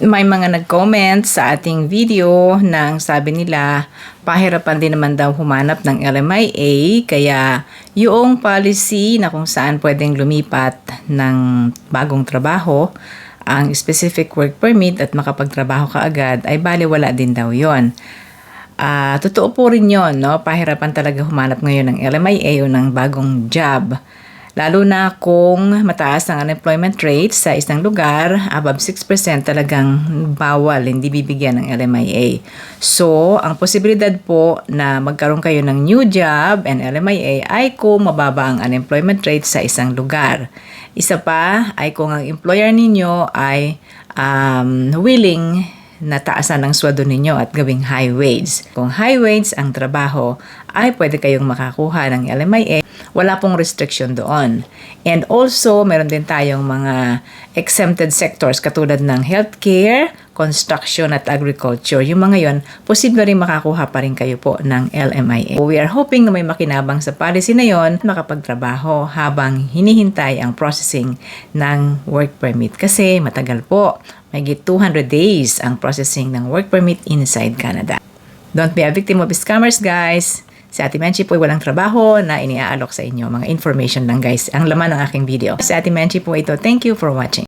may mga nag-comment sa ating video na ang sabi nila pahirapan din naman daw humanap ng LMIA kaya yung policy na kung saan pwedeng lumipat ng bagong trabaho ang specific work permit at makapagtrabaho ka agad ay bali wala din daw yon. Ah, totoo po rin yon, no? Pahirapan talaga humanap ngayon ng LMIA o ng bagong job. Lalo na kung mataas ang unemployment rate sa isang lugar, above 6% talagang bawal, hindi bibigyan ng LMIA. So, ang posibilidad po na magkaroon kayo ng new job and LMIA ay kung mababa ang unemployment rate sa isang lugar. Isa pa ay kung ang employer ninyo ay um, willing na taasan ang sweldo ninyo at gawing high wage. Kung high wage ang trabaho, ay pwede kayong makakuha ng LMIA. Wala pong restriction doon. And also, meron din tayong mga exempted sectors katulad ng healthcare, construction at agriculture. Yung mga yon, posible rin makakuha pa rin kayo po ng LMIA. We are hoping na may makinabang sa policy na yon makapagtrabaho habang hinihintay ang processing ng work permit. Kasi matagal po, may 200 days ang processing ng work permit inside Canada. Don't be a victim of scammers, guys. Si Ate Menchi po ay walang trabaho na iniaalok sa inyo. Mga information lang, guys. Ang laman ng aking video. Si Ate Menchi po ito. Thank you for watching.